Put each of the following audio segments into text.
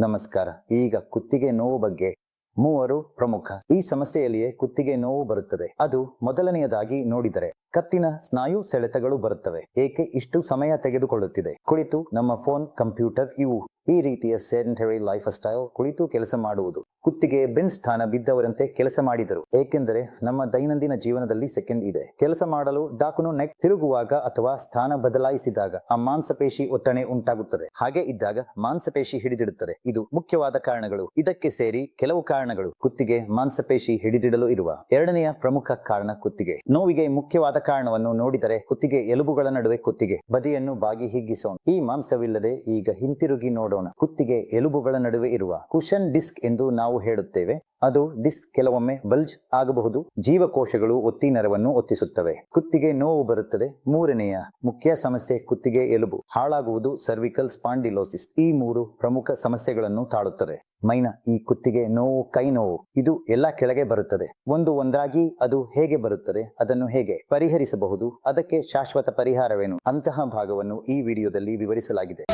ನಮಸ್ಕಾರ. ಈಗ ಕುತ್ತಿಗೆ ನೋವು ಬಗ್ಗೆ. ಮೂವರು ಪ್ರಮುಖ. ಈ ಸಮಸ್ಯೆಯಲ್ಲಿಯೇ ಕುತ್ತಿಗೆ ನೋವು ಬರುತ್ತದೆ. ಅದು ಮೊದಲನೆಯದಾಗಿ ನೋಡಿದರೆ. ಕತ್ತಿನ ಸ್ನಾಯು ಸೆಳೆತಗಳು ಬರುತ್ತವೆ. ಏಕೆ ಇಷ್ಟು ಸಮಯ ತೆಗೆದುಕೊಳ್ಳುತ್ತಿದೆ? ಕುಳಿತು ನಮ್ಮ ಫೋನ್, ಕಂಪ್ಯೂಟರ್ ಇವು. ಈ ರೀತಿಯ ಸೆಂಟರಿ ಲೈಫ್ ಸ್ಟೈಲ್ ಕುಳಿತು ಕೆಲಸ ಮಾಡುವುದು. ಕುತ್ತಿಗೆ ಬೆನ್ ಸ್ಥಾನ ಬಿದ್ದವರಂತೆ ಕೆಲಸ ಮಾಡಿದರು. ಏಕೆಂದರೆ ನಮ್ಮ ದೈನಂದಿನ ಜೀವನದಲ್ಲಿ ಸೆಕೆಂಡ್ ಇದೆ. ಕೆಲಸ ಮಾಡಲು ಡಾಕುನು ನೆಕ್ ತಿರುಗುವಾಗ ಅಥವಾ ಸ್ಥಾನ ಬದಲಾಯಿಸಿದಾಗ ಆ ಮಾಂಸಪೇಶಿ ಒತ್ತಣೆ ಉಂಟಾಗುತ್ತದೆ. ಹಾಗೆ ಇದ್ದಾಗ ಮಾಂಸಪೇಶಿ ಹಿಡಿದಿಡುತ್ತದೆ. ಇದು ಮುಖ್ಯವಾದ ಕಾರಣಗಳು. ಇದಕ್ಕೆ ಸೇರಿ ಕೆಲವು ಕಾರಣಗಳು. ಕುತ್ತಿಗೆ ಮಾಂಸಪೇಶಿ ಹಿಡಿದಿಡಲು ಇರುವ. ಎರಡನೆಯ ಪ್ರಮುಖ ಕಾರಣ ಕುತ್ತಿಗೆ. ನೋವಿಗೆ ಮುಖ್ಯವಾದ ಕಾರಣವನ್ನು ನೋಡಿದರೆ ಕುತ್ತಿಗೆ, ಎಲುಬುಗಳ ನಡುವೆ ಕುತ್ತಿಗೆ, ಬದಿಯನ್ನು ಬಾಗಿ ಹಿಗ್ಗಿಸೋಣ. ಈ ಮಾಂಸವಿಲ್ಲದೆ ಈಗ ಹಿಂತಿರುಗಿ ನೋಡೋಣ. ಕುತ್ತಿಗೆ, ಎಲುಬುಗಳ ನಡುವೆ ಇರುವ ಕುಶನ್ ಡಿಸ್ಕ್ ಎಂದು ನಾವು ಹೇಳುತ್ತೇವೆ. ಅದು ಡಿಸ್ಕ್ ಕೆಲವೊಮ್ಮೆ ಬಲ್ಜ್ ಆಗಬಹುದು. ಜೀವಕೋಶಗಳು ಒತ್ತಿ ನರವನ್ನು ಒತ್ತಿಸುತ್ತವೆ. ಕುತ್ತಿಗೆ ನೋವು ಬರುತ್ತದೆ. ಮೂರನೆಯ ಮುಖ್ಯ ಸಮಸ್ಯೆ ಕುತ್ತಿಗೆ ಎಲುಬು. ಹಾಳಾಗುವುದು ಸರ್ವಿಕಲ್ ಸ್ಪಾಂಡಿಲೋಸಿಸ್ ಈ ಮೂರು ಪ್ರಮುಖ ಸಮಸ್ಯೆಗಳನ್ನು ತಾಳುತ್ತದೆ. ಮೈನ ಈ ಕುತ್ತಿಗೆ ನೋವು, ಕೈ ನೋವು. ಇದು ಎಲ್ಲ ಕೆಳಗೆ ಬರುತ್ತದೆ. ಒಂದು ಒಂದಾಗಿ ಅದು ಹೇಗೆ ಬರುತ್ತದೆ? ಅದನ್ನು ಹೇಗೆ ಪರಿಹರಿಸಬಹುದು? ಅದಕ್ಕೆ ಶಾಶ್ವತ ಪರಿಹಾರವೇನು? ಅಂತಹ ಭಾಗವನ್ನು ಈ ವಿಡಿಯೋದಲ್ಲಿ ವಿವರಿಸಲಾಗಿದೆ.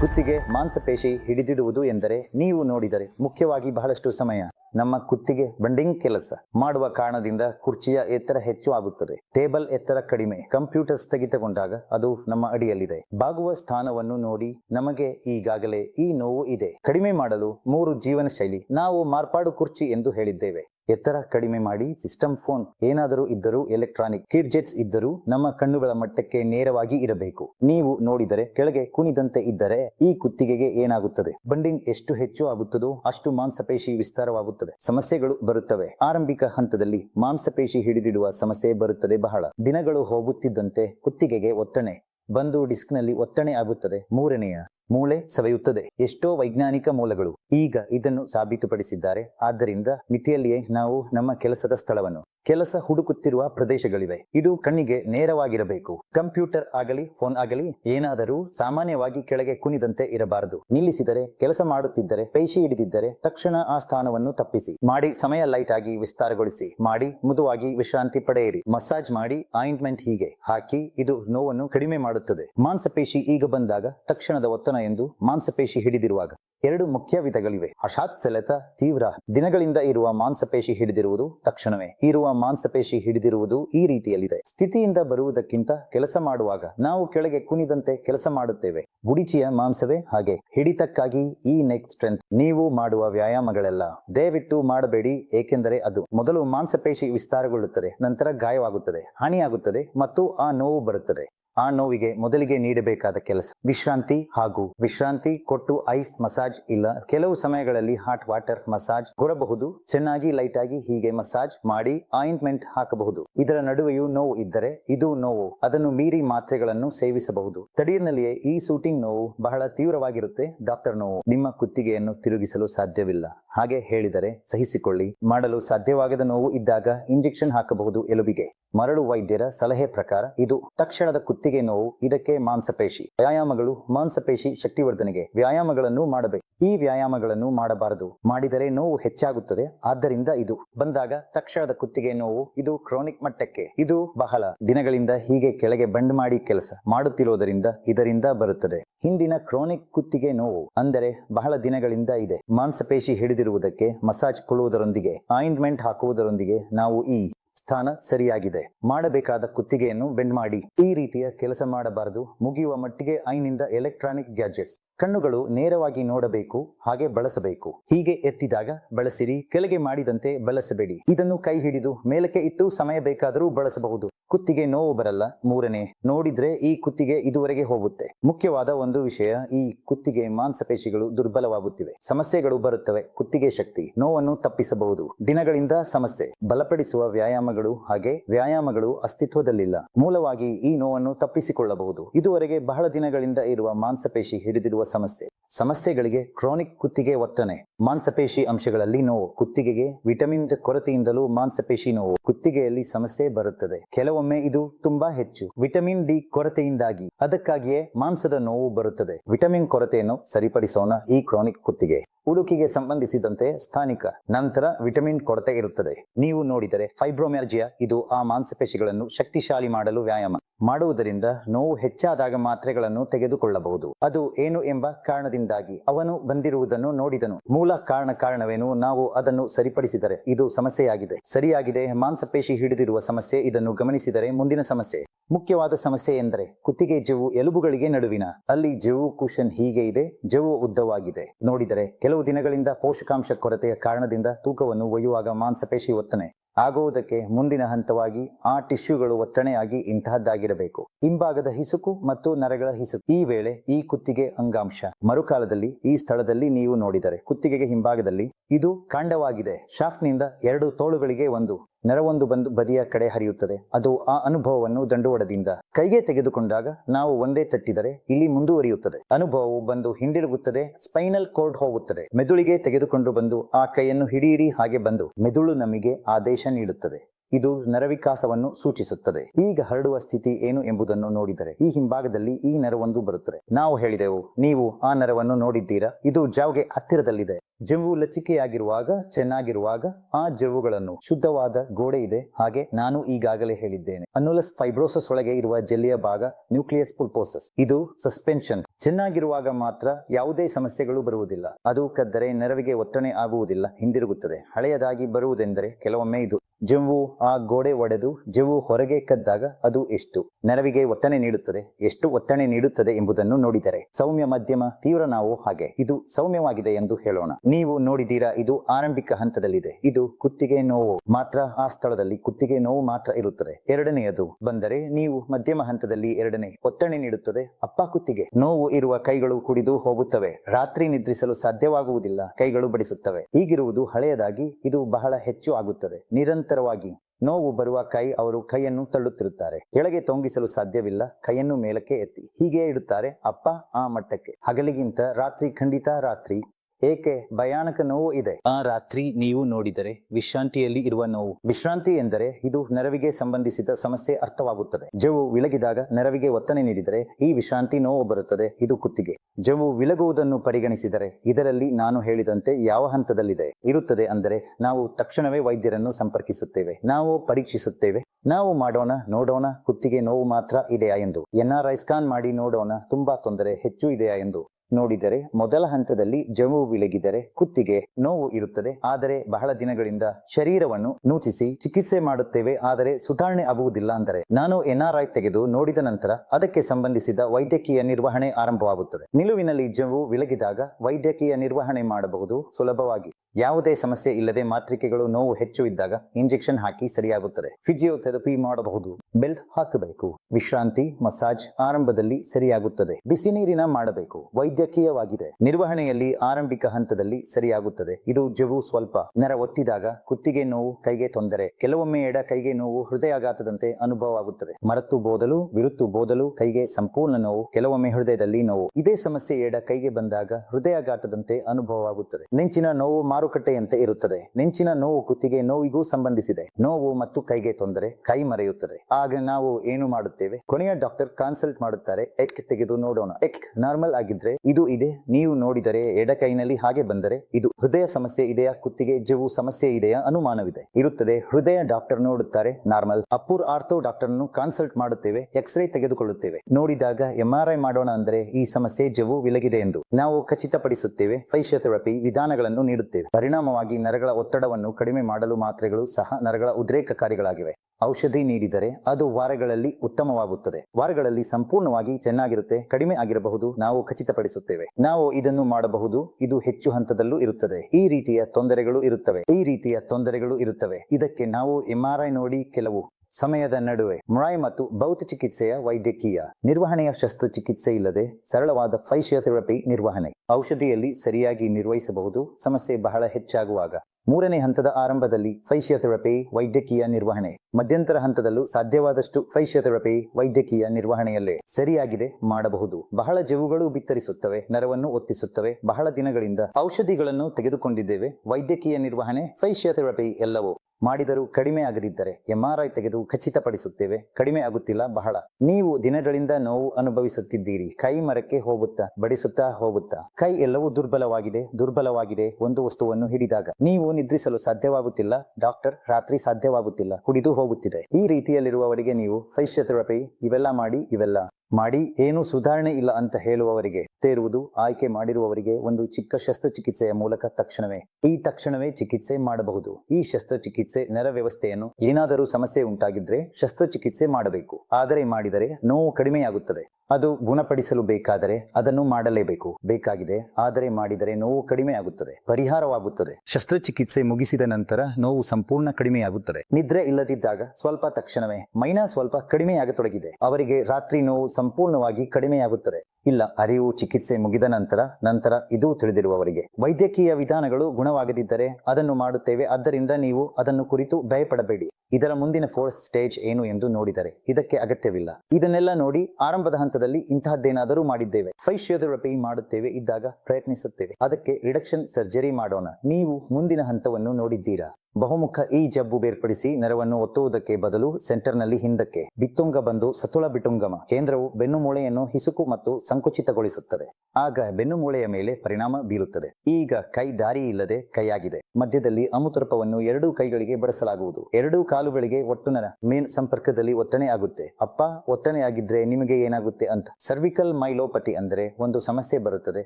ಕುತ್ತಿಗೆ ಮಾಂಸಪೇಶಿ ಹಿಡಿದಿಡುವುದು ಎಂದರೆ ನೀವು ನೋಡಿದರೆ ಮುಖ್ಯವಾಗಿ ಬಹಳಷ್ಟು ಸಮಯ ನಮ್ಮ ಕುತ್ತಿಗೆ ಬಂಡಿಂಗ್ ಕೆಲಸ ಮಾಡುವ ಕಾರಣದಿಂದ ಕುರ್ಚಿಯ ಎತ್ತರ ಹೆಚ್ಚು ಆಗುತ್ತದೆ. ಟೇಬಲ್ ಎತ್ತರ ಕಡಿಮೆ. ಕಂಪ್ಯೂಟರ್ ಸ್ಥಗಿತಗೊಂಡಾಗ ಅದು ನಮ್ಮ ಅಡಿಯಲ್ಲಿದೆ. ಬಾಗುವ ಸ್ಥಾನವನ್ನು ನೋಡಿ ನಮಗೆ ಈಗಾಗಲೇ ಈ ನೋವು ಇದೆ. ಕಡಿಮೆ ಮಾಡಲು ಮೂರು ಜೀವನ ಶೈಲಿ ನಾವು ಮಾರ್ಪಾಡು ಕುರ್ಚಿ ಎಂದು ಹೇಳಿದ್ದೇವೆ. ಎತ್ತರ ಕಡಿಮೆ ಮಾಡಿ ಸಿಸ್ಟಮ್ ಫೋನ್ ಏನಾದರೂ ಇದ್ದರೂ ಎಲೆಕ್ಟ್ರಾನಿಕ್ ಕಿರ್ಜೆಟ್ಸ್ ಇದ್ದರೂ ನಮ್ಮ ಕಣ್ಣುಗಳ ಮಟ್ಟಕ್ಕೆ ನೇರವಾಗಿ ಇರಬೇಕು. ನೀವು ನೋಡಿದರೆ ಕೆಳಗೆ ಕುಣಿದಂತೆ ಇದ್ದರೆ ಈ ಕುತ್ತಿಗೆಗೆ ಏನಾಗುತ್ತದೆ? ಬಂಡಿಂಗ್ ಎಷ್ಟು ಹೆಚ್ಚು ಆಗುತ್ತದೋ ಅಷ್ಟು ಮಾಂಸಪೇಶಿ ವಿಸ್ತಾರವಾಗುತ್ತದೆ. ಸಮಸ್ಯೆಗಳು ಬರುತ್ತವೆ. ಆರಂಭಿಕ ಹಂತದಲ್ಲಿ ಮಾಂಸಪೇಶಿ ಹಿಡಿದಿಡುವ ಸಮಸ್ಯೆ ಬರುತ್ತದೆ ಬಹಳ. ದಿನಗಳು ಹೋಗುತ್ತಿದ್ದಂತೆ ಕುತ್ತಿಗೆಗೆ ಒತ್ತಣೆ. ಬಂದು ಡಿಸ್ಕ್ನಲ್ಲಿ ಒತ್ತಣೆ ಆಗುತ್ತದೆ. ಮೂರನೆಯ ಮೂಳೆ ಸವೆಯುತ್ತದೆ. ಎಷ್ಟೋ ವೈಜ್ಞಾನಿಕ ಮೂಲಗಳು ಈಗ ಇದನ್ನು ಸಾಬೀತುಪಡಿಸಿದ್ದಾರೆ. ಆದ್ದರಿಂದ ಮಿತಿಯಲ್ಲಿಯೇ ನಾವು ನಮ್ಮ ಕೆಲಸದ ಸ್ಥಳವನ್ನು ಕೆಲಸ ಹುಡುಕುತ್ತಿರುವ ಪ್ರದೇಶಗಳಿವೆ. ಇದು ಕಣ್ಣಿಗೆ ನೇರವಾಗಿರಬೇಕು. ಕಂಪ್ಯೂಟರ್ ಆಗಲಿ, ಫೋನ್ ಆಗಲಿ, ಏನಾದರೂ ಸಾಮಾನ್ಯವಾಗಿ ಕೆಳಗೆ ಕುಣಿದಂತೆ ಇರಬಾರದು. ನಿಲ್ಲಿಸಿದರೆ, ಕೆಲಸ ಮಾಡುತ್ತಿದ್ದರೆ ಪೈಶಿ ಹಿಡಿದಿದ್ದರೆ, ತಕ್ಷಣ ಆ ಸ್ಥಾನವನ್ನು ತಪ್ಪಿಸಿ. ಮಾಡಿ, ಸಮಯ ಲೈಟ್ ಆಗಿ ವಿಸ್ತಾರಗೊಳಿಸಿ. ಮಾಡಿ, ಮೃದುವಾಗಿ ವಿಶ್ರಾಂತಿ ಪಡೆಯಿರಿ. ಮಸಾಜ್ ಮಾಡಿ, ಆಯಿಂಟ್ಮೆಂಟ್ ಹೀಗೆ. ಹಾಕಿ, ಇದು ನೋವನ್ನು ಕಡಿಮೆ ಮಾಡುತ್ತದೆ. ಮಾಂಸಪೇಶಿ ಈಗ ಬಂದಾಗ ತಕ್ಷಣದ ಒತ್ತಡ ಎಂದು ಮಾಂಸಪೇಶಿ ಹಿಡಿದಿರುವಾಗ. ಎರಡು ಮುಖ್ಯ ವಿಧಗಳಿವೆ. ಅಶಾತ್ ಸೆಳೆತ ತೀವ್ರ ದಿನಗಳಿಂದ ಇರುವ ಮಾಂಸಪೇಶಿ ಹಿಡಿದಿರುವುದು ತಕ್ಷಣವೇ. ಇರುವ ಮಾಂಸಪೇಶಿ ಹಿಡಿದಿರುವುದು ಈ ರೀತಿಯಲ್ಲಿದೆ. ಸ್ಥಿತಿಯಿಂದ ಬರುವುದಕ್ಕಿಂತ ಕೆಲಸ ಮಾಡುವಾಗ ನಾವು ಕೆಳಗೆ ಕುಣಿದಂತೆ ಕೆಲಸ ಮಾಡುತ್ತೇವೆ. ಗುಡಿಚಿಯ ಮಾಂಸವೇ ಹಾಗೆ. ಹಿಡಿತಕ್ಕಾಗಿ ಈ ನೆಕ್ ಸ್ಟ್ರೆಂತ್ ನೀವು ಮಾಡುವ ವ್ಯಾಯಾಮಗಳೆಲ್ಲ. ದಯವಿಟ್ಟು ಮಾಡಬೇಡಿ, ಏಕೆಂದರೆ ಅದು ಮೊದಲು ಮಾಂಸಪೇಶಿ ವಿಸ್ತಾರಗೊಳ್ಳುತ್ತದೆ, ನಂತರ ಗಾಯವಾಗುತ್ತದೆ, ಹಾನಿಯಾಗುತ್ತದೆ ಮತ್ತು ಆ ನೋವು ಬರುತ್ತದೆ. ಆ ನೋವಿಗೆ ಮೊದಲಿಗೆ ನೀಡಬೇಕಾದ ಕೆಲಸ. ವಿಶ್ರಾಂತಿ ಹಾಗೂ ವಿಶ್ರಾಂತಿ ಕೊಟ್ಟು ಐಸ್ ಮಸಾಜ್ ಇಲ್ಲ. ಕೆಲವು ಸಮಯಗಳಲ್ಲಿ ಹಾಟ್ ವಾಟರ್ ಮಸಾಜ್ ಕೊಡಬಹುದು. ಚೆನ್ನಾಗಿ ಲೈಟ್ ಆಗಿ ಹೀಗೆ ಮಸಾಜ್ ಮಾಡಿ ಆಯಿಂಟ್ಮೆಂಟ್ ಹಾಕಬಹುದು. ಇದರ ನಡುವೆಯೂ ನೋವು ಇದ್ದರೆ ಇದು ನೋವು. ಅದನ್ನು ಮೀರಿ ಮಾತ್ರೆಗಳನ್ನು ಸೇವಿಸಬಹುದು. ತಡೀರ್ನಲ್ಲಿಯೇ ಈ ಸೂಟಿಂಗ್ ನೋವು ಬಹಳ ತೀವ್ರವಾಗಿರುತ್ತೆ. ಡಾಕ್ಟರ್ ನೋವು ನಿಮ್ಮ ಕುತ್ತಿಗೆಯನ್ನು ತಿರುಗಿಸಲು ಸಾಧ್ಯವಿಲ್ಲ. ಹಾಗೆ ಹೇಳಿದರೆ ಸಹಿಸಿಕೊಳ್ಳಿ. ಮಾಡಲು ಸಾಧ್ಯವಾಗದ ನೋವು ಇದ್ದಾಗ ಇಂಜೆಕ್ಷನ್ ಹಾಕಬಹುದು ಎಲುಬಿಗೆ. ಮರಳು ವೈದ್ಯರ ಸಲಹೆ ಪ್ರಕಾರ ಇದು ತಕ್ಷಣದ ಕುತ್ತಿಗೆ ನೋವು, ಇದಕ್ಕೆ ಮಾಂಸಪೇಶಿ. ವ್ಯಾಯಾಮಗಳು, ಮಾಂಸಪೇಶಿ ಶಕ್ತಿವರ್ಧನೆಗೆ ವ್ಯಾಯಾಮಗಳನ್ನು ಮಾಡಬೇಕು. ಈ ವ್ಯಾಯಾಮಗಳನ್ನು ಮಾಡಬಾರದು. ಮಾಡಿದರೆ ನೋವು ಹೆಚ್ಚಾಗುತ್ತದೆ. ಆದ್ದರಿಂದ ಇದು ಬಂದಾಗ ತಕ್ಷಣದ ಕುತ್ತಿಗೆ ನೋವು, ಇದು ಕ್ರಾನಿಕ್ ಮಟ್ಟಕ್ಕೆ, ಇದು ಬಹಳ ದಿನಗಳಿಂದ ಹೀಗೆ ಕೆಳಗೆ ಬಂಡ್ ಮಾಡಿ ಕೆಲಸ ಮಾಡುತ್ತಿರುವುದರಿಂದ ಇದರಿಂದ ಬರುತ್ತದೆ. ಹಿಂದಿನ ಕ್ರಾನಿಕ್ ಕುತ್ತಿಗೆ ನೋವು ಅಂದರೆ ಬಹಳ ದಿನಗಳಿಂದ ಇದೆ. ಮಾಂಸಪೇಶಿ ಹಿಡಿದಿರುವುದಕ್ಕೆ ಮಸಾಜ್ ಕೊಡುವುದರೊಂದಿಗೆ, ಆಯಿಂಟ್ಮೆಂಟ್ ಹಾಕುವುದರೊಂದಿಗೆ ನಾವು ಈ ಸ್ಥಾನ ಸರಿಯಾಗಿದೆ. ಮಾಡಬೇಕಾದ ಕುತ್ತಿಗೆಯನ್ನು ಬೆಂಡ್ ಮಾಡಿ. ಈ ರೀತಿಯ ಕೆಲಸ ಮಾಡಬಾರದು. ಮುಗಿಯುವ ಮಟ್ಟಿಗೆ ಐನಿಂದ ಎಲೆಕ್ಟ್ರಾನಿಕ್ ಗ್ಯಾಜೆಟ್ಸ್. ಕಣ್ಣುಗಳು ನೇರವಾಗಿ ನೋಡಬೇಕು, ಹಾಗೆ ಬಳಸಬೇಕು. ಹೀಗೆ ಎತ್ತಿದಾಗ ಬಳಸಿರಿ, ಕೆಳಗೆ ಮಾಡಿದಂತೆ ಬಳಸಬೇಡಿ. ಇದನ್ನು ಕೈ ಹಿಡಿದು, ಮೇಲಕ್ಕೆ ಇಟ್ಟು, ಸಮಯ ಬೇಕಾದರೂ ಬಳಸಬಹುದು. ಕುತ್ತಿಗೆ ನೋವು ಬರಲ್ಲ. ಮೂರನೇ, ನೋಡಿದ್ರೆ ಈ ಕುತ್ತಿಗೆ ಇದುವರೆಗೆ ಹೋಗುತ್ತೆ. ಮುಖ್ಯವಾದ ಒಂದು ವಿಷಯ, ಈ ಕುತ್ತಿಗೆ ಮಾಂಸಪೇಶಿಗಳು ದುರ್ಬಲವಾಗುತ್ತಿವೆ. ಸಮಸ್ಯೆಗಳು ಬರುತ್ತವೆ. ಕುತ್ತಿಗೆ ಶಕ್ತಿ, ನೋವನ್ನು ತಪ್ಪಿಸಬಹುದು. ದಿನಗಳಿಂದ ಸಮಸ್ಯೆ, ಬಲಪಡಿಸುವ ವ್ಯಾಯಾಮಗಳು ಹಾಗೆ ವ್ಯಾಯಾಮಗಳು ಅಸ್ತಿತ್ವದಲ್ಲಿಲ್ಲ. ಮೂಲವಾಗಿ ಈ ನೋವನ್ನು ತಪ್ಪಿಸಿಕೊಳ್ಳಬಹುದು. ಇದುವರೆಗೆ ಬಹಳ ದಿನಗಳಿಂದ ಇರುವ ಮಾಂಸಪೇಶಿ ಹಿಡಿದಿರುವ ಸಮಸ್ಯೆ. ಸಮಸ್ಯೆಗಳಿಗೆ ಕ್ರಾನಿಕ್ ಕುತ್ತಿಗೆ ಒತ್ತನೆ ಮಾಂಸಪೇಶಿ ಅಂಶಗಳಲ್ಲಿ ನೋವು. ಕುತ್ತಿಗೆಗೆ ವಿಟಮಿನ್ ಕೊರತೆಯಿಂದಲೂ ಮಾಂಸಪೇಶಿ ನೋವು. ಕುತ್ತಿಗೆಯಲ್ಲಿ ಸಮಸ್ಯೆ ಬರುತ್ತದೆ. ಕೆಲವೊಮ್ಮೆ ಇದು ತುಂಬಾ ಹೆಚ್ಚು. ವಿಟಮಿನ್ ಡಿ ಕೊರತೆಯಿಂದಾಗಿ. ಅದಕ್ಕಾಗಿಯೇ ಮಾಂಸದ ನೋವು ಬರುತ್ತದೆ. ವಿಟಮಿನ್ ಕೊರತೆಯನ್ನು ಸರಿಪಡಿಸೋಣ ಈ ಕ್ರಾನಿಕ್ ಕುತ್ತಿಗೆ. ಉಡುಕಿಗೆ ಸಂಬಂಧಿಸಿದಂತೆ ಸ್ಥಾನಿಕ ನಂತರ ವಿಟಮಿನ್ ಕೊರತೆ ಇರುತ್ತದೆ. ನೀವು ನೋಡಿದರೆ ಫೈಬ್ರೋಮ್ಯಾಲ್ಜಿಯಾ ಇದು ಆ ಮಾಂಸಪೇಶಿಗಳನ್ನು ಶಕ್ತಿಶಾಲಿ ಮಾಡಲು ವ್ಯಾಯಾಮ ಮಾಡುವುದರಿಂದ ನೋವು ಹೆಚ್ಚಾದಾಗ ಮಾತ್ರೆಗಳನ್ನು ತೆಗೆದುಕೊಳ್ಳಬಹುದು. ಅದು ಏನು ಎಂಬ ಕಾರಣದಿಂದಾಗಿ ಅವನು ಬಂದಿರುವುದನ್ನು ನೋಡಿದನು. ಮೂಲ ಕಾರಣ ಕಾರಣವೇನು? ನಾವು ಅದನ್ನು ಸರಿಪಡಿಸಿದರೆ ಇದು ಸಮಸ್ಯೆಯಾಗಿದೆ. ಸರಿಯಾಗಿದೆ. ಮಾಂಸಪೇಶಿ ಹಿಡಿದಿರುವ ಸಮಸ್ಯೆ ಇದನ್ನು ಗಮನಿಸಿದರೆ ಮುಂದಿನ ಸಮಸ್ಯೆ. ಮುಖ್ಯವಾದ ಸಮಸ್ಯೆ ಎಂದರೆ ಕುತ್ತಿಗೆ ಜವು ಎಲುಬುಗಳಿಗೆ ನಡುವಿನ. ಅಲ್ಲಿ ಜವು ಕುಶನ್ ಹೀಗೆ ಇದೆ. ಜವು ಉದ್ದವಾಗಿದೆ. ನೋಡಿದರೆ ಕೆಲವು ದಿನಗಳಿಂದ ಪೋಷಕಾಂಶ ಕೊರತೆಯ ಕಾರಣದಿಂದ ತೂಕವನ್ನು ಒಯ್ಯುವಾಗ ಮಾಂಸಪೇಶಿ ಒತ್ತನೆ ಆಗುವುದಕ್ಕೆ ಮುಂದಿನ ಹಂತವಾಗಿ ಆ ಟಿಶ್ಯೂಗಳು ಒತ್ತಣೆಯಾಗಿ ಇಂತಹದ್ದಾಗಿರಬೇಕು. ಹಿಂಭಾಗದ ಹಿಸುಕು ಮತ್ತು ನರಗಳ ಹಿಸುಕು. ಈ ವೇಳೆ ಈ ಕುತ್ತಿಗೆ ಅಂಗಾಂಶ. ಮರುಕಾಲದಲ್ಲಿ ಈ ಸ್ಥಳದಲ್ಲಿ ನೀವು ನೋಡಿದರೆ ಕುತ್ತಿಗೆಗೆ ಹಿಂಭಾಗದಲ್ಲಿ ಇದು ಕಾಂಡವಾಗಿದೆ. ಶಾಫ್ಟ್ನಿಂದ ಎರಡು ತೋಳುಗಳಿಗೆ ಒಂದು. ನರವೊಂದು ಬಂದು ಬದಿಯ ಕಡೆ ಹರಿಯುತ್ತದೆ. ಅದು ಆ ಅನುಭವವನ್ನು ದಂಡುವಡದಿಂದ ಕೈಗೆ ತೆಗೆದುಕೊಂಡಾಗ ನಾವು ಒಂದೇ ತಟ್ಟಿದರೆ ಇಲ್ಲಿ ಮುಂದುವರಿಯುತ್ತದೆ. ಅನುಭವವು ಬಂದು ಹಿಂದಿರುಗುತ್ತದೆ, ಸ್ಪೈನಲ್ ಕೋರ್ಡ್ ಹೋಗುತ್ತದೆ. ಮೆದುಳಿಗೆ ತೆಗೆದುಕೊಂಡು ಬಂದು ಆ ಕೈಯನ್ನು ಹಿಡಿಯಿರಿ ಹಾಗೆ ಬಂದು ಮೆದುಳು ನಮಗೆ ಆದೇಶ ನೀಡುತ್ತದೆ. ಇದು ನರವಿಕಾಸವನ್ನು ಸೂಚಿಸುತ್ತದೆ. ಈಗ ಹರಡುವ ಸ್ಥಿತಿ ಏನು ಎಂಬುದನ್ನು ನೋಡಿದರೆ ಈ ಹಿಂಭಾಗದಲ್ಲಿ ಈ ನರವೊಂದು ಬರುತ್ತದೆ. ನಾವು ಹೇಳಿದೆವು, ನೀವು ಆ ನರವನ್ನು ನೋಡಿದ್ದೀರಾ? ಇದು ಜಾವ್ಗೆ ಹತ್ತಿರದಲ್ಲಿದೆ. ಜವ್ವು ಲಚಿಕೆಯಾಗಿರುವಾಗ, ಚೆನ್ನಾಗಿರುವಾಗ ಆ ಜವುಗಳನ್ನು ಶುದ್ಧವಾದ ಗೋಡೆ ಇದೆ. ಹಾಗೆ ನಾನು ಈಗಾಗಲೇ ಹೇಳಿದ್ದೇನೆ. ಅನುಲಸ್ ಫೈಬ್ರೋಸಸ್ ಒಳಗೆ ಇರುವ ಜೆಲ್ಲಿಯ ಭಾಗ ನ್ಯೂಕ್ಲಿಯಸ್ ಪುಲ್ಪೋಸಸ್ ಇದು ಸಸ್ಪೆನ್ಷನ್. ಚೆನ್ನಾಗಿರುವಾಗ ಮಾತ್ರ ಯಾವುದೇ ಸಮಸ್ಯೆಗಳು ಬರುವುದಿಲ್ಲ. ಅದು ಕದ್ದರೆ ನೆರವಿಗೆ ಒತ್ತಣೆ ಆಗುವುದಿಲ್ಲ, ಹಿಂದಿರುಗುತ್ತದೆ. ಹಳೆಯದಾಗಿ ಬರುವುದೆಂದರೆ ಕೆಲವೊಮ್ಮೆ ಇದು ಜವು ಆ ಗೋಡೆ ಒಡೆದು ಜವು ಹೊರಗೆ ಕದ್ದಾಗ ಅದು ಎಷ್ಟು ನೆರವಿಗೆ ಒತ್ತಣೆ ನೀಡುತ್ತದೆ, ಎಷ್ಟು ಒತ್ತಣೆ ನೀಡುತ್ತದೆ ಎಂಬುದನ್ನು ನೋಡಿದರೆ ಸೌಮ್ಯ ಮಧ್ಯಮ ತೀವ್ರ ನಾವು ಹಾಗೆ. ಇದು ಸೌಮ್ಯವಾಗಿದೆ ಎಂದು ಹೇಳೋಣ. ನೀವು ನೋಡಿದ್ದೀರಾ, ಇದು ಆರಂಭಿಕ ಹಂತದಲ್ಲಿದೆ. ಇದು ಕುತ್ತಿಗೆ ನೋವು ಮಾತ್ರ, ಆ ಸ್ಥಳದಲ್ಲಿ ಕುತ್ತಿಗೆ ನೋವು ಮಾತ್ರ ಇರುತ್ತದೆ. ಎರಡನೆಯದು ಬಂದರೆ, ನೀವು ಮಧ್ಯಮ ಹಂತದಲ್ಲಿ ಎರಡನೇ ಒತ್ತಣೆ ನೀಡುತ್ತದೆ. ಅಪ್ಪ ಕುತ್ತಿಗೆ ನೋವು ಇರುವ ಕೈಗಳು ಕುಡಿದು ಹೋಗುತ್ತವೆ. ರಾತ್ರಿ ನಿದ್ರಿಸಲು ಸಾಧ್ಯವಾಗುವುದಿಲ್ಲ, ಕೈಗಳು ಬಡಿಸುತ್ತವೆ. ಈಗಿರುವುದು ಹಳೆಯದಾಗಿ, ಇದು ಬಹಳ ಹೆಚ್ಚು ಆಗುತ್ತದೆ. ನಿರಂತರವಾಗಿ ನೋವು ಬರುವ ಕೈ ಅವರು ಕೈಯನ್ನು ತಳ್ಳುತ್ತಿರುತ್ತಾರೆ. ಕೆಳಗೆ ತೊಂಗಿಸಲು ಸಾಧ್ಯವಿಲ್ಲ, ಕೈಯನ್ನು ಮೇಲಕ್ಕೆ ಎತ್ತಿ. ಹೀಗೆ ಇಡುತ್ತಾರೆ ಅಪ್ಪ ಆ ಮಟ್ಟಕ್ಕೆ. ಹಗಲಿಗಿಂತ ರಾತ್ರಿ ಖಂಡಿತ ರಾತ್ರಿ ಏಕೆ ಭಯಾನಕ ನೋವು ಇದೆ? ಆ ರಾತ್ರಿ ನೀವು ನೋಡಿದರೆ ವಿಶ್ರಾಂತಿಯಲ್ಲಿ ಇರುವ ನೋವು. ವಿಶ್ರಾಂತಿ ಎಂದರೆ ಇದು ನೆರವಿಗೆ ಸಂಬಂಧಿಸಿದ ಸಮಸ್ಯೆ ಅರ್ಥವಾಗುತ್ತದೆ. ಜವು ವಿಲಗಿದಾಗ ನೆರವಿಗೆ ಒತ್ತನೆ ನೀಡಿದರೆ ಈ ವಿಶ್ರಾಂತಿ ನೋವು ಬರುತ್ತದೆ, ಇದು ಕುತ್ತಿಗೆ. ಜವು ವಿಲಗುವುದನ್ನು ಪರಿಗಣಿಸಿದರೆ ಇದರಲ್ಲಿ ನಾನು ಹೇಳಿದಂತೆ ಯಾವ ಹಂತದಲ್ಲಿದೆ? ಇರುತ್ತದೆ ಅಂದರೆ ನಾವು ತಕ್ಷಣವೇ ವೈದ್ಯರನ್ನು ಸಂಪರ್ಕಿಸುತ್ತೇವೆ. ನಾವು ಪರೀಕ್ಷಿಸುತ್ತೇವೆ. ನಾವು ಮಾಡೋಣ, ನೋಡೋಣ, ಕುತ್ತಿಗೆ ನೋವು ಮಾತ್ರ ಇದೆಯಾ ಎಂದು. ಎನ್ ಆರ್ ಐ ಸ್ಕಾನ್ ಮಾಡಿ ನೋಡೋಣ, ತುಂಬಾ ತೊಂದರೆ ಹೆಚ್ಚು ಇದೆಯಾ ಎಂದು. ನೋಡಿದರೆ ಮೊದಲ ಹಂತದಲ್ಲಿ ಜವು ವಿಲಗಿದರೆ ಕುತ್ತಿಗೆ ನೋವು ಇರುತ್ತದೆ. ಆದರೆ ಬಹಳ ದಿನಗಳಿಂದ ಶರೀರವನ್ನು ನೂಚಿಸಿ ಚಿಕಿತ್ಸೆ ಮಾಡುತ್ತೇವೆ. ಆದರೆ ಸುಧಾರಣೆ ಆಗುವುದಿಲ್ಲ ಅಂದರೆ ನಾನು ಎನ್ಆರ್ಐ ತೆಗೆದು ನೋಡಿದ ನಂತರ ಅದಕ್ಕೆ ಸಂಬಂಧಿಸಿದ ವೈದ್ಯಕೀಯ ನಿರ್ವಹಣೆ ಆರಂಭವಾಗುತ್ತದೆ. ನಿಲುವಿನಲ್ಲಿ ಜವು ವಿಲಗಿದಾಗ ವೈದ್ಯಕೀಯ ನಿರ್ವಹಣೆ ಮಾಡಬಹುದು. ಸುಲಭವಾಗಿ. ಯಾವುದೇ ಸಮಸ್ಯೆ ಇಲ್ಲದೆ ಮಾತ್ರಿಕೆಗಳು ನೋವು ಹೆಚ್ಚು ಇದ್ದಾಗ ಇಂಜೆಕ್ಷನ್ ಹಾಕಿ ಸರಿಯಾಗುತ್ತದೆ. ಫಿಜಿಯೋಥೆರಪಿ ಮಾಡಬಹುದು. ಬೆಲ್ಟ್ ಹಾಕಬೇಕು. ವಿಶ್ರಾಂತಿ, ಮಸಾಜ್ ಆರಂಭದಲ್ಲಿ ಸರಿಯಾಗುತ್ತದೆ. ಬಿಸಿ ನೀರಿನ ಮಾಡಬೇಕು ವೈದ್ಯಕೀಯವಾಗಿದೆ. ನಿರ್ವಹಣೆಯಲ್ಲಿ ಆರಂಭಿಕ ಹಂತದಲ್ಲಿ ಸರಿಯಾಗುತ್ತದೆ. ಇದು ಜವು ಸ್ವಲ್ಪ ನೆರ ಒತ್ತಿದಾಗ ಕುತ್ತಿಗೆ ನೋವು, ಕೈಗೆ ತೊಂದರೆ, ಕೆಲವೊಮ್ಮೆ ಎಡ ಕೈಗೆ ನೋವು ಹೃದಯಾಘಾತದಂತೆ ಅನುಭವವಾಗುತ್ತದೆ. ಮರತ್ತು ಬೋದಲು, ವಿರುತ್ತು ಬೋದಲು, ಕೈಗೆ ಸಂಪೂರ್ಣ ನೋವು, ಕೆಲವೊಮ್ಮೆ ಹೃದಯದಲ್ಲಿ ನೋವು. ಇದೇ ಸಮಸ್ಯೆ ಎಡ ಕೈಗೆ ಬಂದಾಗ ಹೃದಯಾಘಾತದಂತೆ ಅನುಭವವಾಗುತ್ತದೆ. ನೆಂಚಿನ ನೋವು ಮಾರುಕಟ್ಟೆಯಂತೆ ಇರುತ್ತದೆ. ನೆಂಚಿನ ನೋವು ಕುತ್ತಿಗೆ ನೋವಿಗೂ ಸಂಬಂಧಿಸಿದೆ. ನೋವು ಮತ್ತು ಕೈಗೆ ತೊಂದರೆ, ಕೈ ಮರೆಯುತ್ತದೆ. ಆಗ ನಾವು ಏನು ಮಾಡುತ್ತೇವೆ? ಕೊನೆಯ ಡಾಕ್ಟರ್ ಕನ್ಸಲ್ಟ್ ಮಾಡುತ್ತಾರೆ. ಎಕ್ ತೆಗೆದು ನೋಡೋಣ. ಎಕ್ ನಾರ್ಮಲ್ ಆಗಿದ್ರೆ ಇದು ಇದೆ, ನೀವು ನೋಡಿದರೆ ಎಡ ಕೈನಲ್ಲಿ ಹಾಗೆ ಬಂದರೆ ಇದು ಹೃದಯ ಸಮಸ್ಯೆ ಇದೆಯಾ, ಕುತ್ತಿಗೆ ಜವು ಸಮಸ್ಯೆ ಇದೆಯಾ ಅನುಮಾನವಿದೆ. ಇರುತ್ತದೆ, ಹೃದಯ ಡಾಕ್ಟರ್ ನೋಡುತ್ತಾರೆ, ನಾರ್ಮಲ್. ಅಪ್ಪುರ್ ಆರ್ಥೋ ಡಾಕ್ಟರ್ ಅನ್ನು ಕನ್ಸಲ್ಟ್ ಮಾಡುತ್ತೇವೆ, ಎಕ್ಸ್ರೇ ತೆಗೆದುಕೊಳ್ಳುತ್ತೇವೆ. ನೋಡಿದಾಗ ಎಂಆರ್ಐ ಮಾಡೋಣ ಅಂದ್ರೆ ಈ ಸಮಸ್ಯೆ ಜವು ವಿಲಗಿದೆ ಎಂದು. ನಾವು ಖಚಿತಪಡಿಸುತ್ತೇವೆ ಫೈಶಿಯೋಥೆರಪಿ ವಿಧಾನಗಳನ್ನು ನೀಡುತ್ತೇವೆ. ಪರಿಣಾಮವಾಗಿ ನರಗಳ ಒತ್ತಡವನ್ನು ಕಡಿಮೆ ಮಾಡಲು ಮಾತ್ರೆಗಳು ಸಹ ನರಗಳ ಉದ್ರೇಕಕಾರಿಗಳಾಗಿವೆ. ಔಷಧಿ ನೀಡಿದರೆ ಅದು ವಾರಗಳಲ್ಲಿ ಉತ್ತಮವಾಗುತ್ತದೆ. ವಾರಗಳಲ್ಲಿ ಸಂಪೂರ್ಣವಾಗಿ ಚೆನ್ನಾಗಿರುತ್ತೆ, ಕಡಿಮೆ ಆಗಿರಬಹುದು, ನಾವು ಖಚಿತಪಡಿಸುತ್ತೇವೆ. ನಾವು ಇದನ್ನು ಮಾಡಬಹುದು, ಇದು ಹೆಚ್ಚು ಹಂತದಲ್ಲೂ ಇರುತ್ತದೆ. ಈ ರೀತಿಯ ತೊಂದರೆಗಳು ಇರುತ್ತವೆ. ಈ ರೀತಿಯ ತೊಂದರೆಗಳು ಇರುತ್ತವೆ. ಇದಕ್ಕೆ ನಾವು ಎಂಆರ್ಐ ನೋಡಿ ಕೆಲವು ಸಮಯದ ನಡುವೆ. ಮುರಾಯ್ ಮತ್ತು ಭೌತ ಚಿಕಿತ್ಸೆಯ ವೈದ್ಯಕೀಯ ನಿರ್ವಹಣೆಯ ಶಸ್ತ್ರಚಿಕಿತ್ಸೆ ಇಲ್ಲದೆ ಸರಳವಾದ ಫೈಶಿಯೋಥೆರಪಿ ನಿರ್ವಹಣೆ. ಔಷಧಿಯಲ್ಲಿ ಸರಿಯಾಗಿ ನಿರ್ವಹಿಸಬಹುದು, ಸಮಸ್ಯೆ ಬಹಳ ಹೆಚ್ಚಾಗುವಾಗ. ಮೂರನೇ ಹಂತದ ಆರಂಭದಲ್ಲಿ ಫೈಶಿಯೋಥೆರಪಿ ವೈದ್ಯಕೀಯ ನಿರ್ವಹಣೆ. ಮಧ್ಯಂತರ ಹಂತದಲ್ಲೂ ಸಾಧ್ಯವಾದಷ್ಟು ಫೈಶಿಯೋಥೆರಪಿ ವೈದ್ಯಕೀಯ ನಿರ್ವಹಣೆಯಲ್ಲೇ ಸರಿಯಾಗಿದೆ ಮಾಡಬಹುದು. ಬಹಳ ಜವುಗಳು ಬಿತ್ತರಿಸುತ್ತವೆ, ನರವನ್ನು ಒತ್ತಿಸುತ್ತವೆ. ಬಹಳ ದಿನಗಳಿಂದ ಔಷಧಿಗಳನ್ನು ತೆಗೆದುಕೊಂಡಿದ್ದೇವೆ. ವೈದ್ಯಕೀಯ ನಿರ್ವಹಣೆ ಫೈಶಿಯೋಥೆರಪಿ ಎಲ್ಲವೂ ಮಾಡಿದರೂ ಕಡಿಮೆ ಆಗದಿದ್ದರೆ ಎಂಆರ್ಐ ತೆಗೆದು ಖಚಿತಪಡಿಸುತ್ತೇವೆ. ಕಡಿಮೆ ಆಗುತ್ತಿಲ್ಲ, ಬಹಳ. ನೀವು ದಿನಗಳಿಂದ ನೋವು ಅನುಭವಿಸುತ್ತಿದ್ದೀರಿ. ಕೈ ಮರಕ್ಕೆ ಹೋಗುತ್ತಾ, ಬಡಿಸುತ್ತಾ ಹೋಗುತ್ತಾ. ಕೈ ಎಲ್ಲವೂ ದುರ್ಬಲವಾಗಿದೆ ದುರ್ಬಲವಾಗಿದೆ ಒಂದು ವಸ್ತುವನ್ನು ಹಿಡಿದಾಗ. ನೀವು ನಿದ್ರಿಸಲು ಸಾಧ್ಯವಾಗುತ್ತಿಲ್ಲ, ಡಾಕ್ಟರ್ ರಾತ್ರಿ ಸಾಧ್ಯವಾಗುತ್ತಿಲ್ಲ, ಕುಡಿದು ಹೋಗುತ್ತಿದೆ. ಈ ರೀತಿಯಲ್ಲಿರುವವರಿಗೆ ನೀವು ಫೈಷ್ಯಥೆರಪಿ, ಇವೆಲ್ಲ ಮಾಡಿ, ಇವೆಲ್ಲ ಮಾಡಿ ಏನು ಸುಧಾರಣೆ ಇಲ್ಲ ಅಂತ ಹೇಳುವವರಿಗೆ, ತೇರುವುದು, ಆಯ್ಕೆ ಮಾಡಿರುವವರಿಗೆ ಒಂದು ಚಿಕ್ಕ ಶಸ್ತ್ರಚಿಕಿತ್ಸೆಯ ಮೂಲಕ ತಕ್ಷಣವೇ, ಈ ತಕ್ಷಣವೇ ಚಿಕಿತ್ಸೆ ಮಾಡಬಹುದು. ಈ ಶಸ್ತ್ರಚಿಕಿತ್ಸೆ ನರ ವ್ಯವಸ್ಥೆಯನ್ನು ಏನಾದರೂ ಸಮಸ್ಯೆ ಉಂಟಾಗಿದ್ರೆ ಶಸ್ತ್ರಚಿಕಿತ್ಸೆ ಮಾಡಬೇಕು. ಆದರೆ ಮಾಡಿದರೆ ನೋವು ಕಡಿಮೆಯಾಗುತ್ತದೆ. ಅದು ಗುಣಪಡಿಸಲು ಬೇಕಾದರೆ ಅದನ್ನು ಮಾಡಲೇಬೇಕು. ಬೇಕಾಗಿದೆ, ಆದರೆ ಮಾಡಿದರೆ ನೋವು ಕಡಿಮೆಯಾಗುತ್ತದೆ ಪರಿಹಾರವಾಗುತ್ತದೆ. ಶಸ್ತ್ರಚಿಕಿತ್ಸೆ ಮುಗಿಸಿದ ನಂತರ ನೋವು ಸಂಪೂರ್ಣ ಕಡಿಮೆಯಾಗುತ್ತದೆ ನಿದ್ರೆ ಇಲ್ಲದಿದ್ದಾಗ ಸ್ವಲ್ಪ ತಕ್ಷಣವೇ ಮೈನಾ ಸ್ವಲ್ಪ ಕಡಿಮೆಯಾಗತೊಡಗಿದೆ ಅವರಿಗೆ ರಾತ್ರಿ ನೋವು ಸಂಪೂರ್ಣವಾಗಿ ಕಡಿಮೆಯಾಗುತ್ತದೆ ಇಲ್ಲ, ಅರಿವು ಚಿಕಿತ್ಸೆ ಮುಗಿದ ನಂತರ ನಂತರ ಇದು ತಿಳಿದಿರುವವರಿಗೆ. ವೈದ್ಯಕೀಯ ವಿಧಾನಗಳು ಗುಣವಾಗದಿದ್ದರೆ ಅದನ್ನು ಮಾಡುತ್ತೇವೆ, ಆದ್ದರಿಂದ ನೀವು ಅದನ್ನು ಕುರಿತು ಭಯಪಡಬೇಡಿ. ಇದರ ಮುಂದಿನ ಫೋರ್ತ್ ಸ್ಟೇಜ್ ಏನು ಎಂದು ನೋಡಿದರೆ, ಇದಕ್ಕೆ ಅಗತ್ಯವಿಲ್ಲ. ಇದನ್ನೆಲ್ಲ ನೋಡಿ ಆರಂಭದ ಹಂತದಲ್ಲಿ ಇಂತಹದ್ದೇನಾದರೂ ಮಾಡಿದ್ದೇವೆ. ಫೈಶಿಯೋಥೆರಪಿ ಮಾಡುತ್ತೇವೆ ಇದ್ದಾಗ ಪ್ರಯತ್ನಿಸುತ್ತೇವೆ. ಅದಕ್ಕೆ ರಿಡಕ್ಷನ್ ಸರ್ಜರಿ ಮಾಡೋಣ. ನೀವು ಮುಂದಿನ ಹಂತವನ್ನು ನೋಡಿದ್ದೀರಾ? ಬಹುಮುಖ ಈ ಜಬ್ಬು ಬೇರ್ಪಡಿಸಿ ನೆರವನ್ನು ಒತ್ತುವುದಕ್ಕೆ ಬದಲು ಸೆಂಟರ್ನಲ್ಲಿ ಹಿಂದಕ್ಕೆ ಬಿತ್ತುಂಗ ಬಂದು ಸತುಳ ಬಿಟುಂಗಮ. ಕೇಂದ್ರವು ಬೆನ್ನುಮೂಳೆಯನ್ನು ಹಿಸುಕು ಮತ್ತು ಸಂಕುಚಿತಗೊಳಿಸುತ್ತದೆ. ಆಗ ಬೆನ್ನುಮೂಳೆಯ ಮೇಲೆ ಪರಿಣಾಮ ಬೀರುತ್ತದೆ. ಈಗ ಕೈ ದಾರಿ ಇಲ್ಲದೆ ಕೈಯಾಗಿದೆ. ಮಧ್ಯದಲ್ಲಿ ಅಮುತರ್ಪವನ್ನು ಎರಡೂ ಕೈಗಳಿಗೆ ಬಳಸಲಾಗುವುದು. ಎರಡೂ ಕಾಲುಗಳಿಗೆ ಒಟ್ಟು ನರ ಮೇನ್ ಸಂಪರ್ಕದಲ್ಲಿ ಒತ್ತಣೆ ಆಗುತ್ತೆ. ಅಪ್ಪ, ಒತ್ತಣೆ ಆಗಿದ್ರೆ ನಿಮಗೆ ಏನಾಗುತ್ತೆ ಅಂತ. ಸರ್ವಿಕಲ್ ಮೈಲೋಪತಿ ಅಂದರೆ ಒಂದು ಸಮಸ್ಯೆ ಬರುತ್ತದೆ.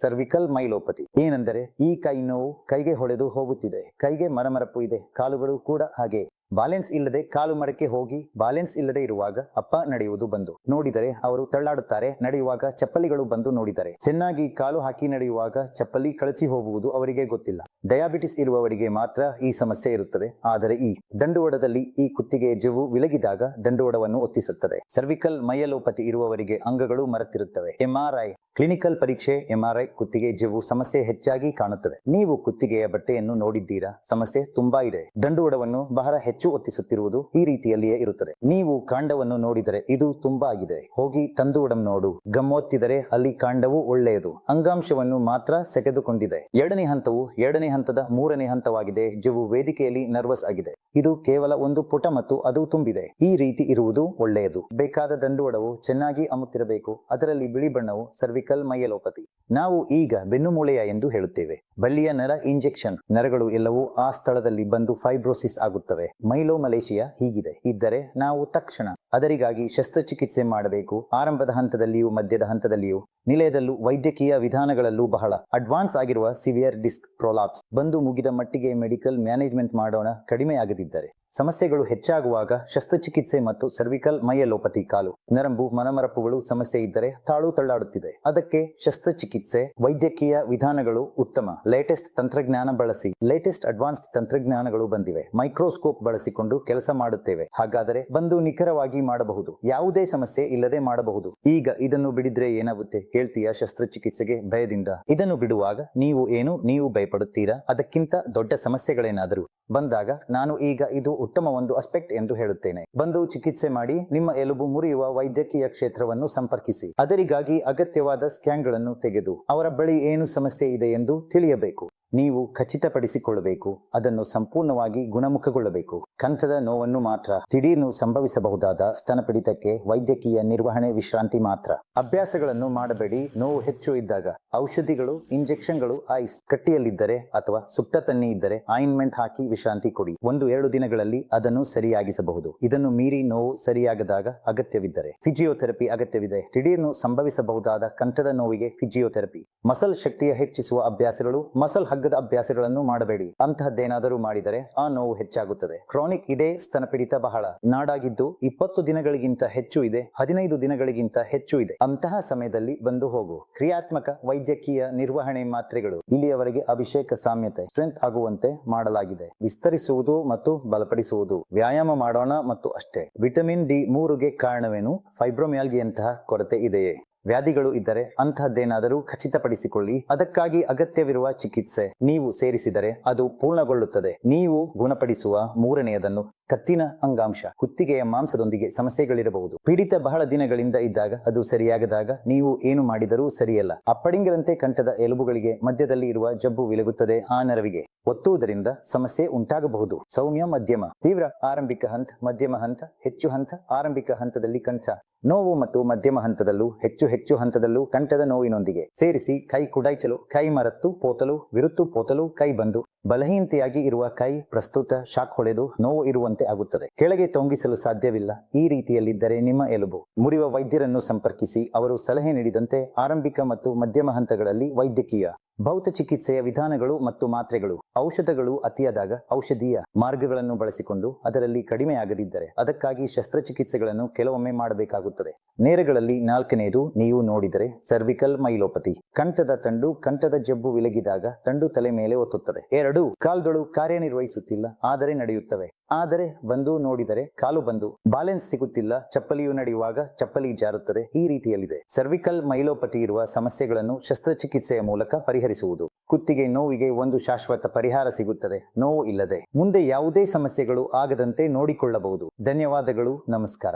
ಸರ್ವಿಕಲ್ ಮೈಲೋಪತಿ ಏನೆಂದರೆ ಈ ಕೈ ನೋವು ಕೈಗೆ ಹೊಳೆದು ಹೋಗುತ್ತಿದೆ. ಕೈಗೆ ಮರಮರಪು ಇದೆ. ಕಾಲುಗಳು ಕೂಡ ಹಾಗೆ ಬ್ಯಾಲೆನ್ಸ್ ಇಲ್ಲದೆ ಕಾಲು ಮರಕ್ಕೆ ಹೋಗಿ ಬ್ಯಾಲೆನ್ಸ್ ಇಲ್ಲದೆ ಇರುವಾಗ ಅಪ್ಪ ನಡೆಯುವುದು ಬಂದು. ನೋಡಿದರೆ ಅವರು ತಳ್ಳಾಡುತ್ತಾರೆ, ನಡೆಯುವಾಗ ಚಪ್ಪಲಿಗಳು ಬಂದು ನೋಡಿದರೆ. ಚೆನ್ನಾಗಿ ಕಾಲು ಹಾಕಿ ನಡೆಯುವಾಗ ಚಪ್ಪಲಿ ಕಳಚಿ ಹೋಗುವುದು ಅವರಿಗೆ ಗೊತ್ತಿಲ್ಲ. ಡಯಾಬಿಟಿಸ್ ಇರುವವರಿಗೆ ಮಾತ್ರ ಈ ಸಮಸ್ಯೆ ಇರುತ್ತದೆ. ಆದರೆ ಈ ದಂಡುವಡದಲ್ಲಿ ಈ ಕುತ್ತಿಗೆ ಜುವು ವಿಲಗಿದಾಗ ದಂಡುವಡವನ್ನು ಒತ್ತಿಸುತ್ತದೆ. ಸರ್ವಿಕಲ್ ಮೈಯಲೋಪತಿ ಇರುವವರಿಗೆ ಅಂಗಗಳು ಮರೆತಿರುತ್ತವೆ. ಎಂಆರ್ಐ ಕ್ಲಿನಿಕಲ್ ಪರೀಕ್ಷೆ ಎಂಆರ್ಐ ಕುತ್ತಿಗೆ ಜವು ಸಮಸ್ಯೆ ಹೆಚ್ಚಾಗಿ ಕಾಣುತ್ತದೆ. ನೀವು ಕುತ್ತಿಗೆಯ ಬಟ್ಟೆಯನ್ನು ನೋಡಿದ್ದೀರಾ? ಸಮಸ್ಯೆ ತುಂಬಾ ಇದೆ. ದಂಡುವಡವನ್ನು ಬಹಳ ಹೆಚ್ಚು ಒತ್ತಿಸುತ್ತಿರುವುದು ಈ ರೀತಿಯಲ್ಲಿಯೇ ಇರುತ್ತದೆ. ನೀವು ಕಾಂಡವನ್ನು ನೋಡಿದರೆ ಇದು ತುಂಬಾ ಆಗಿದೆ. ಹೋಗಿ ತಂದುವಡಂ ನೋಡು. ಗಮ್ಮೊತ್ತಿದರೆ ಅಲ್ಲಿ ಕಾಂಡವು ಒಳ್ಳೆಯದು. ಅಂಗಾಂಶವನ್ನು ಮಾತ್ರ ಸೆಗೆದುಕೊಂಡಿದೆ. ಎರಡನೇ ಹಂತವು ಎರಡನೇ ಹಂತದ ಮೂರನೇ ಹಂತವಾಗಿದೆ. ಜೀವು ವೇದಿಕೆಯಲ್ಲಿ ನರ್ವಸ್ ಆಗಿದೆ. ಇದು ಕೇವಲ ಒಂದು ಪುಟ ಮತ್ತು ಅದು ತುಂಬಿದೆ. ಈ ರೀತಿ ಇರುವುದು ಒಳ್ಳೆಯದು. ಬೇಕಾದ ದಂಡುವಡವು ಚೆನ್ನಾಗಿ ಅಮುತ್ತಿರಬೇಕು. ಅದರಲ್ಲಿ ಬಿಳಿ ಬಣ್ಣವು ಸರ್ವಿಕಲ್ ಮೈಯಲೋಪತಿ. ನಾವು ಈಗ ಬೆನ್ನುಮೂಳೆಯ ಎಂದು ಹೇಳುತ್ತೇವೆ. ಬಳ್ಳಿಯ ನರ ಇಂಜೆಕ್ಷನ್. ನರಗಳು ಎಲ್ಲವೂ ಆ ಸ್ಥಳದಲ್ಲಿ ಬಂದು ಫೈಬ್ರೋಸಿಸ್ ಆಗುತ್ತವೆ. ಮೈಲೋ ಮಲೇಷಿಯಾ ಹೀಗಿದೆ. ಇದ್ದರೆ ನಾವು ತಕ್ಷಣ ಅದರಿಗಾಗಿ ಶಸ್ತ್ರಚಿಕಿತ್ಸೆ ಮಾಡಬೇಕು. ಆರಂಭದ ಹಂತದಲ್ಲಿಯೂ ಮಧ್ಯದ ಹಂತದಲ್ಲಿಯೂ ನಿಲಯದಲ್ಲೂ ವೈದ್ಯಕೀಯ ವಿಧಾನಗಳಲ್ಲೂ ಬಹಳ ಅಡ್ವಾನ್ಸ್ ಆಗಿರುವ ಸಿವಿಯರ್ ಡಿಸ್ಕ್ ಪ್ರೊಲಾಪ್ಸ್. ಬಂದು ಮುಗಿದ ಮಟ್ಟಿಗೆ ಮೆಡಿಕಲ್ ಮ್ಯಾನೇಜ್ಮೆಂಟ್ ಮಾಡೋಣ ಕಡಿಮೆ ಆಗದಿದ್ದರೆ ಸಮಸ್ಯೆಗಳು ಹೆಚ್ಚಾಗುವಾಗ ಶಸ್ತ್ರಚಿಕಿತ್ಸೆ ಮತ್ತು ಸರ್ವಿಕಲ್ ಮೈಯಲೋಪತಿ ಕಾಲು, ನರಂಬು, ಮನಮರಪುಗಳು ಸಮಸ್ಯೆ ಇದ್ದರೆ ತಾಳು ತಳ್ಳಾಡುತ್ತಿದೆ. ಅದಕ್ಕೆ ಶಸ್ತ್ರಚಿಕಿತ್ಸೆ, ವೈದ್ಯಕೀಯ ವಿಧಾನಗಳು ಉತ್ತಮ. ಲೇಟೆಸ್ಟ್ ತಂತ್ರಜ್ಞಾನ ಬಳಸಿ. ಲೇಟೆಸ್ಟ್ ಅಡ್ವಾನ್ಸ್ಡ್ ತಂತ್ರಜ್ಞಾನಗಳು ಬಂದಿವೆ. ಮೈಕ್ರೋಸ್ಕೋಪ್ ಬಳಸಿಕೊಂಡು ಕೆಲಸ ಮಾಡುತ್ತೇವೆ. ಹಾಗಾದರೆ ಬಂದು ನಿಖರವಾಗಿ ಮಾಡಬಹುದು. ಯಾವುದೇ ಸಮಸ್ಯೆ ಇಲ್ಲದೆ ಮಾಡಬಹುದು. ಈಗ ಇದನ್ನು ಬಿಡಿದ್ರೆ ಏನಾಗುತ್ತೆ? ಕೇಳ್ತೀಯ ಶಸ್ತ್ರಚಿಕಿತ್ಸೆಗೆ ಭಯದಿಂದ? ಇದನ್ನು ಬಿಡುವಾಗ ನೀವು ಏನು? ನೀವು ಭಯಪಡುತ್ತೀರಾ? ಅದಕ್ಕಿಂತ ದೊಡ್ಡ ಸಮಸ್ಯೆಗಳೇನಾದರೂ? ಬಂದಾಗ ನಾನು ಈಗ ಇದು ಉತ್ತಮ ಒಂದು ಅಸ್ಪೆಕ್ಟ್ ಎಂದು ಹೇಳುತ್ತೇನೆ. ಬಂದು ಚಿಕಿತ್ಸೆ ಮಾಡಿ ನಿಮ್ಮ ಎಲುಬು ಮುರಿಯುವ ವೈದ್ಯಕೀಯ ಕ್ಷೇತ್ರವನ್ನು ಸಂಪರ್ಕಿಸಿ. ಅದರಿಗಾಗಿ ಅಗತ್ಯವಾದ ಸ್ಕ್ಯಾನ್ಗಳನ್ನು ತೆಗೆದು ಅವರ ಬಳಿ ಏನು ಸಮಸ್ಯೆ ಇದೆ ಎಂದು ತಿಳಿಯಬೇಕು. ನೀವು ಖಚಿತಪಡಿಸಿಕೊಳ್ಳಬೇಕು, ಅದನ್ನು ಸಂಪೂರ್ಣವಾಗಿ ಗುಣಮುಖಗೊಳ್ಳಬೇಕು. ಕಂಠದ ನೋವನ್ನು ಮಾತ್ರ, ದಿಢೀರ್ನು ಸಂಭವಿಸಬಹುದಾದ ಸ್ತನಪಿಡಿತಕ್ಕೆ ವೈದ್ಯಕೀಯ ನಿರ್ವಹಣೆ ವಿಶ್ರಾಂತಿ ಮಾತ್ರ. ಅಭ್ಯಾಸಗಳನ್ನು ಮಾಡಬೇಡಿ, ನೋವು ಹೆಚ್ಚು ಇದ್ದಾಗ. ಔಷಧಿಗಳು, ಇಂಜೆಕ್ಷನ್ಗಳು, ಐಸ್, ಕಟ್ಟಿಯಲ್ಲಿದ್ದರೆ ಅಥವಾ ಸುಪ್ತ ತನ್ನಿ ಇದ್ದರೆ ಆಯಿನ್ಮೆಂಟ್ ಹಾಕಿ ವಿಶ್ರಾಂತಿ ಕೊಡಿ. ಒಂದು, ಎರಡು ದಿನಗಳಲ್ಲಿ ಅದನ್ನು ಸರಿಯಾಗಿಸಬಹುದು. ಇದನ್ನು ಮೀರಿ ನೋವು ಸರಿಯಾಗದಾಗ ಅಗತ್ಯವಿದ್ದರೆ. ಫಿಜಿಯೋಥೆರಪಿ ಅಗತ್ಯವಿದೆ. ದಿಢೀರ್ನು ಸಂಭವಿಸಬಹುದಾದ ಕಂಠದ ನೋವಿಗೆ ಫಿಜಿಯೋಥೆರಪಿ. ಮಸಲ್ ಶಕ್ತಿಯ ಹೆಚ್ಚಿಸುವ ಅಭ್ಯಾಸಗಳು, ಮಸಲ್ ಹಗ್ಗದ ಅಭ್ಯಾಸಗಳನ್ನು ಮಾಡಬೇಡಿ. ಅಂತಹದ್ದೇನಾದರೂ ಮಾಡಿದರೆ ಆ ನೋವು ಹೆಚ್ಚಾಗುತ್ತದೆ. ಕ್ರಾನಿಕ್ ಇದೇ ಸ್ತನಪಿಡಿತ ಬಹಳ. ನಾಡಾಗಿದ್ದು ಇಪ್ಪತ್ತು ದಿನಗಳಿಗಿಂತ ಹೆಚ್ಚು ಇದೆ, ಹದಿನೈದು ದಿನಗಳಿಗಿಂತ ಹೆಚ್ಚು ಇದೆ. ಅಂತಹ ಸಮಯದಲ್ಲಿ ಬಂದು ಹೋಗು. ಕ್ರಿಯಾತ್ಮಕ ವೈದ್ಯಕೀಯ ನಿರ್ವಹಣೆ ಮಾತ್ರೆಗಳು. ಇಲ್ಲಿಯವರೆಗೆ ಅಭಿಷೇಕ ಸಾಮ್ಯತೆ, ಸ್ಟ್ರೆಂತ್ ಆಗುವಂತೆ ಮಾಡಲಾಗಿದೆ. ವಿಸ್ತರಿಸುವುದು ಮತ್ತು ಬಲಪಡಿಸುವುದು. ವ್ಯಾಯಾಮ ಮಾಡೋಣ ಮತ್ತು ಅಷ್ಟೇ. ವಿಟಮಿನ್ ಡಿ ಮೂರುಗೆ ಕಾರಣವೇನು? ಫೈಬ್ರೋಮ್ಯಾಲ್ಗಿಯಂತಹ ಕೊರತೆ ಇದೆಯೇ? ವ್ಯಾಧಿಗಳು ಇದ್ದರೆ ಅಂತಹದ್ದೇನಾದರೂ ಖಚಿತಪಡಿಸಿಕೊಳ್ಳಿ. ಅದಕ್ಕಾಗಿ ಅಗತ್ಯವಿರುವ ಚಿಕಿತ್ಸೆ ನೀವು ಸೇರಿಸಿದರೆ ಅದು ಪೂರ್ಣಗೊಳ್ಳುತ್ತದೆ. ನೀವು ಗುಣಪಡಿಸುವ ಮೂರನೆಯದನ್ನು ಕತ್ತಿನ ಅಂಗಾಂಶ. ಕುತ್ತಿಗೆಯ ಮಾಂಸದೊಂದಿಗೆ ಸಮಸ್ಯೆಗಳಿರಬಹುದು. ಪೀಡಿತ ಬಹಳ ದಿನಗಳಿಂದ ಇದ್ದಾಗ ಅದು ಸರಿಯಾಗದಾಗ ನೀವು ಏನು ಮಾಡಿದರೂ ಸರಿಯಲ್ಲ. ಅಪ್ಪಡಿಂಗರಂತೆ ಕಂಠದ ಎಲುಬುಗಳಿಗೆ ಮಧ್ಯದಲ್ಲಿ ಇರುವ ಜಬ್ಬು ವಿಲಗುತ್ತದೆ ಆ ನರವಿಗೆ. ಒತ್ತುವುದರಿಂದ ಸಮಸ್ಯೆ ಉಂಟಾಗಬಹುದು. ಸೌಮ್ಯ ಮಧ್ಯಮ. ತೀವ್ರ ಆರಂಭಿಕ ಹಂತ, ಮಧ್ಯಮ ಹಂತ, ಹೆಚ್ಚು ಹಂತ, ಆರಂಭಿಕ ಹಂತದಲ್ಲಿ ಕಂಠ. ನೋವು ಮತ್ತು ಮಧ್ಯಮ ಹಂತದಲ್ಲೂ, ಹೆಚ್ಚು ಹೆಚ್ಚು ಹಂತದಲ್ಲೂ ಕಂಠದ ನೋವಿನೊಂದಿಗೆ ಸೇರಿಸಿ ಕೈ ಕುಡಾಯ್ಚಲು, ಕೈ ಮರತ್ತು ಪೋತಲು, ವಿರುತ್ತು ಪೋತಲು, ಕೈ ಬಂದು. ಬಲಹೀನತೆಯಾಗಿ ಇರುವ ಕೈ ಪ್ರಸ್ತುತ ಶಾಕ್ ಹೊಡೆದು ನೋವು ಇರುವಂತೆ ಆಗುತ್ತದೆ. ಕೆಳಗೆ ತೊಂಗಿಸಲು ಸಾಧ್ಯವಿಲ್ಲ. ಈ ರೀತಿಯಲ್ಲಿದ್ದರೆ ನಿಮ್ಮ ಎಲುಬು. ಮುರಿವ ವೈದ್ಯರನ್ನು ಸಂಪರ್ಕಿಸಿ. ಅವರು ಸಲಹೆ ನೀಡಿದಂತೆ ಆರಂಭಿಕ ಮತ್ತು ಮಧ್ಯಮ ಹಂತಗಳಲ್ಲಿ ವೈದ್ಯಕೀಯ ಭೌತ ಚಿಕಿತ್ಸೆಯ ವಿಧಾನಗಳು ಮತ್ತು ಮಾತ್ರೆಗಳು. ಔಷಧಗಳು ಅತಿಯಾದಾಗ ಔಷಧೀಯ ಮಾರ್ಗಗಳನ್ನು ಬಳಸಿಕೊಂಡು ಅದರಲ್ಲಿ ಕಡಿಮೆಯಾಗದಿದ್ದರೆ ಅದಕ್ಕಾಗಿ ಶಸ್ತ್ರಚಿಕಿತ್ಸೆಗಳನ್ನು ಕೆಲವೊಮ್ಮೆ ಮಾಡಬೇಕಾಗುತ್ತದೆ. ನೇರಗಳಲ್ಲಿ ನಾಲ್ಕನೆಯದು ನೀವು ನೋಡಿದರೆ ಸರ್ವಿಕಲ್ ಮೈಲೋಪತಿ ಕಂಠದ ತಂಡು ಕಂಠದ ಜಬ್ಬು ವಿಲಗಿದಾಗ ತಂಡು ತಲೆ ಮೇಲೆ ಒತ್ತುತ್ತದೆ. ಎರಡು, ಕಾಲ್ಗಳು ಕಾರ್ಯನಿರ್ವಹಿಸುತ್ತಿಲ್ಲ, ಆದರೆ ನಡೆಯುತ್ತವೆ. ಆದರೆ ಬಂದು ನೋಡಿದರೆ ಕಾಲು ಬಂದು, ಬ್ಯಾಲೆನ್ಸ್ ಸಿಗುತ್ತಿಲ್ಲ, ಚಪ್ಪಲಿಯು ನಡೆಯುವಾಗ ಚಪ್ಪಲಿ ಜಾರುತ್ತದೆ, ಈ ರೀತಿಯಲ್ಲಿದೆ. ಸರ್ವಿಕಲ್ ಮೈಲೋಪತಿ ಇರುವ ಸಮಸ್ಯೆಗಳನ್ನು ಶಸ್ತ್ರಚಿಕಿತ್ಸೆಯ ಮೂಲಕ ಪರಿಹರಿಸುವುದು. ಕುತ್ತಿಗೆ ನೋವಿಗೆ ಒಂದು ಶಾಶ್ವತ ಪರಿಹಾರ ಸಿಗುತ್ತದೆ, ನೋವು ಇಲ್ಲದೆ. ಮುಂದೆ ಯಾವುದೇ ಸಮಸ್ಯೆಗಳು ಆಗದಂತೆ ನೋಡಿಕೊಳ್ಳಬಹುದು. ಧನ್ಯವಾದಗಳು, ನಮಸ್ಕಾರ.